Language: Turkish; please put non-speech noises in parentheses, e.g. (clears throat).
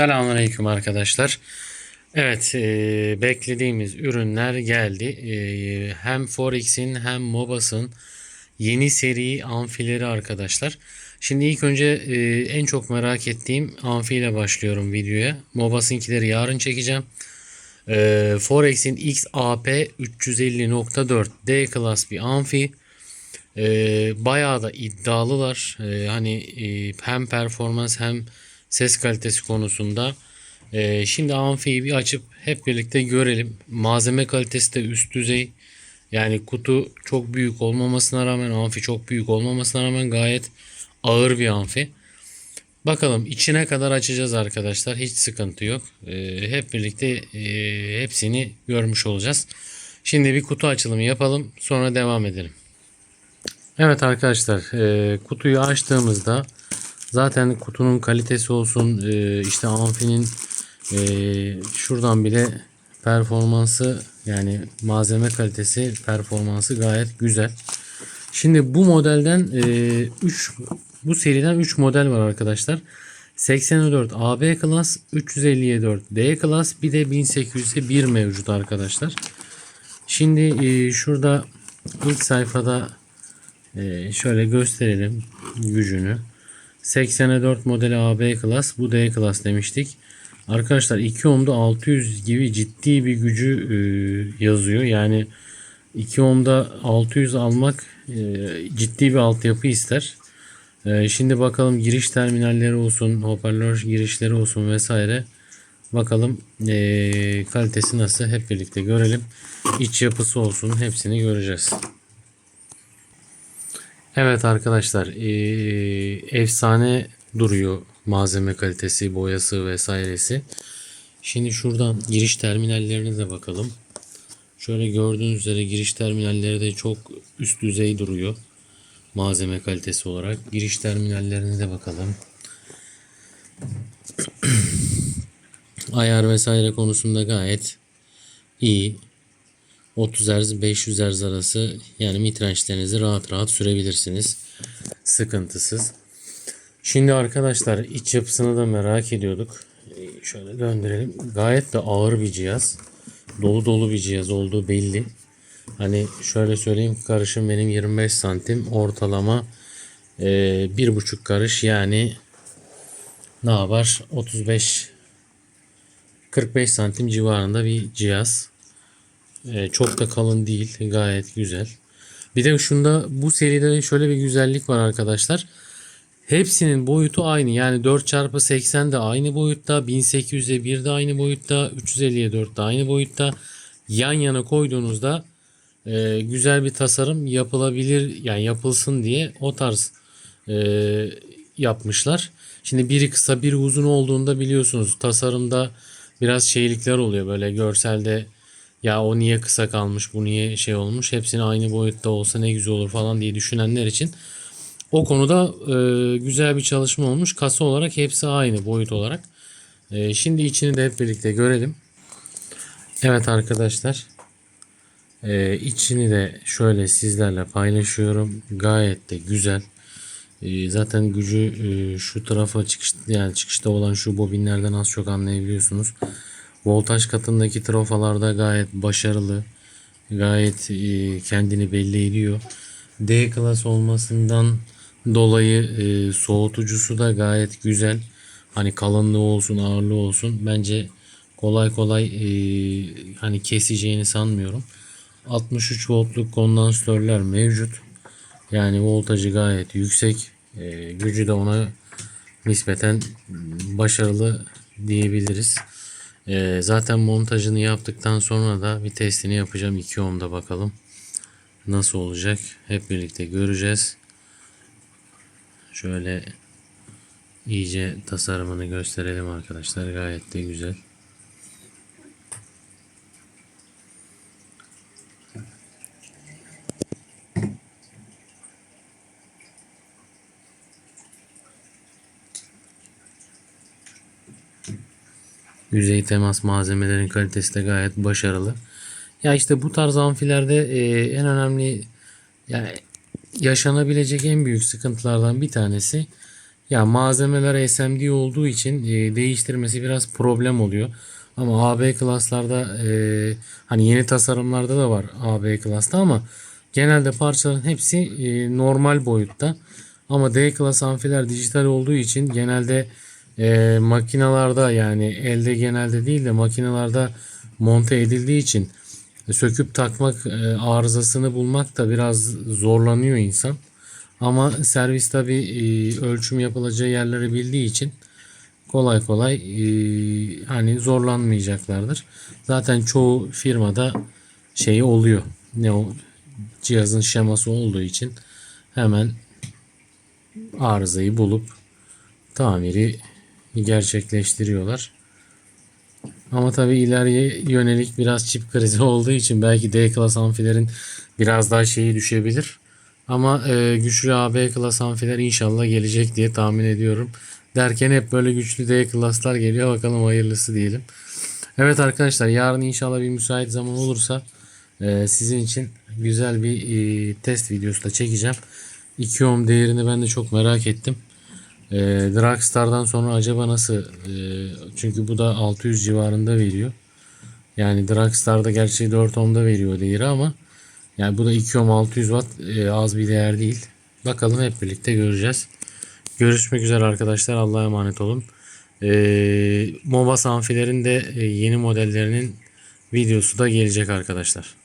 Selamünaleyküm arkadaşlar. Evet, e, beklediğimiz ürünler geldi. E, hem Forex'in hem Mobas'ın yeni seri amfileri arkadaşlar. Şimdi ilk önce e, en çok merak ettiğim amfi ile başlıyorum videoya. Mobas'ınkileri yarın çekeceğim. E, Forex'in XAP 350.4 D Class bir amfi. E, bayağı da iddialılar. E, hani e, hem performans hem ses kalitesi konusunda. E, şimdi amfiyi bir açıp hep birlikte görelim. Malzeme kalitesi de üst düzey. Yani kutu çok büyük olmamasına rağmen amfi çok büyük olmamasına rağmen gayet ağır bir amfi. Bakalım içine kadar açacağız arkadaşlar. Hiç sıkıntı yok. E, hep birlikte e, hepsini görmüş olacağız. Şimdi bir kutu açılımı yapalım. Sonra devam edelim. Evet arkadaşlar e, kutuyu açtığımızda zaten kutunun kalitesi olsun e, işte amfinin e, şuradan bile performansı yani malzeme kalitesi performansı gayet güzel. Şimdi bu modelden 3 bu seriden 3 model var arkadaşlar. 84 AB Class, 354 D Class, bir de 1801 mevcut arkadaşlar. Şimdi e, şurada ilk sayfada e, şöyle gösterelim gücünü. 84 modeli AB Class, bu D Class demiştik. Arkadaşlar 2 ohm'da 600 gibi ciddi bir gücü e, yazıyor. Yani 2 ohm'da 600 almak e, ciddi bir altyapı ister. E, şimdi bakalım giriş terminalleri olsun, hoparlör girişleri olsun vesaire. Bakalım e, kalitesi nasıl hep birlikte görelim. İç yapısı olsun hepsini göreceğiz. Evet arkadaşlar e, efsane duruyor malzeme kalitesi, boyası vesairesi. Şimdi şuradan giriş terminallerine de bakalım. Şöyle gördüğünüz üzere giriş terminalleri de çok üst düzey duruyor. Malzeme kalitesi olarak. Giriş terminallerine de bakalım. (clears throat) Ayar vesaire konusunda gayet iyi. 30 Hz 500 Hz arası yani mitrençlerinizi rahat rahat sürebilirsiniz. Sıkıntısız. Şimdi arkadaşlar iç yapısını da merak ediyorduk. Ee, Şöyle döndürelim. Gayet de ağır bir cihaz. Dolu dolu bir cihaz olduğu belli. Hani şöyle söyleyeyim karışım benim 25 santim ortalama e, bir buçuk karış yani ne yapar 35 45 santim civarında bir cihaz. E, çok da kalın değil gayet güzel. Bir de şunda bu seride şöyle bir güzellik var arkadaşlar. Hepsinin boyutu aynı. Yani 4x80 de aynı boyutta. 1800'e 1 de aynı boyutta. 350'ye 4 de aynı boyutta. Yan yana koyduğunuzda e, güzel bir tasarım yapılabilir. Yani yapılsın diye o tarz e, yapmışlar. Şimdi biri kısa biri uzun olduğunda biliyorsunuz tasarımda biraz şeylikler oluyor. Böyle görselde ya o niye kısa kalmış bu niye şey olmuş hepsini aynı boyutta olsa ne güzel olur falan diye düşünenler için o konuda e, güzel bir çalışma olmuş. Kasa olarak hepsi aynı boyut olarak. E, şimdi içini de hep birlikte görelim. Evet arkadaşlar. E, içini de şöyle sizlerle paylaşıyorum. Gayet de güzel. E, zaten gücü e, şu tarafa çıkış yani çıkışta olan şu bobinlerden az çok anlayabiliyorsunuz. Voltaj katındaki trafalarda gayet başarılı. Gayet e, kendini belli ediyor. D klas olmasından dolayı e, soğutucusu da gayet güzel. Hani kalınlığı olsun ağırlığı olsun. Bence kolay kolay e, hani keseceğini sanmıyorum. 63 voltluk kondansatörler mevcut. Yani voltajı gayet yüksek. E, gücü de ona nispeten başarılı diyebiliriz. E, zaten montajını yaptıktan sonra da bir testini yapacağım 2 ohm'da bakalım. Nasıl olacak hep birlikte göreceğiz. Şöyle iyice tasarımını gösterelim arkadaşlar. Gayet de güzel. Yüzey temas malzemelerin kalitesi de gayet başarılı. Ya işte bu tarz amfilerde e, en önemli yani yaşanabilecek en büyük sıkıntılardan bir tanesi Ya malzemeler SMD olduğu için e, değiştirmesi biraz problem oluyor. Ama AB klaslarda e, hani yeni tasarımlarda da var AB klasta ama genelde parçaların hepsi e, normal boyutta. Ama D klas amfiler dijital olduğu için genelde e, makinalarda yani elde genelde değil de makinalarda monte edildiği için söküp takmak e, arızasını bulmak da biraz zorlanıyor insan. Ama servis tabi ölçüm yapılacağı yerleri bildiği için kolay kolay e, hani zorlanmayacaklardır. Zaten çoğu firmada şeyi oluyor. Ne o cihazın şeması olduğu için hemen arızayı bulup tamiri gerçekleştiriyorlar. Ama tabii ileriye yönelik biraz çip krizi (laughs) olduğu için belki D klas amfilerin biraz daha şeyi düşebilir. Ama e, güçlü AB klas amfiler inşallah gelecek diye tahmin ediyorum. Derken hep böyle güçlü D klaslar geliyor. Bakalım hayırlısı diyelim. Evet arkadaşlar yarın inşallah bir müsait zaman olursa e, sizin için güzel bir e, test videosu da çekeceğim. 2 ohm değerini ben de çok merak ettim. E, Dragstar'dan sonra acaba nasıl? E, çünkü bu da 600 civarında veriyor. Yani Dragstar'da gerçi 4 ohm'da veriyor değeri ama yani bu da 2 ohm 600 watt e, az bir değer değil. Bakalım hep birlikte göreceğiz. Görüşmek üzere arkadaşlar. Allah'a emanet olun. E, Mobas amfilerin de yeni modellerinin videosu da gelecek arkadaşlar.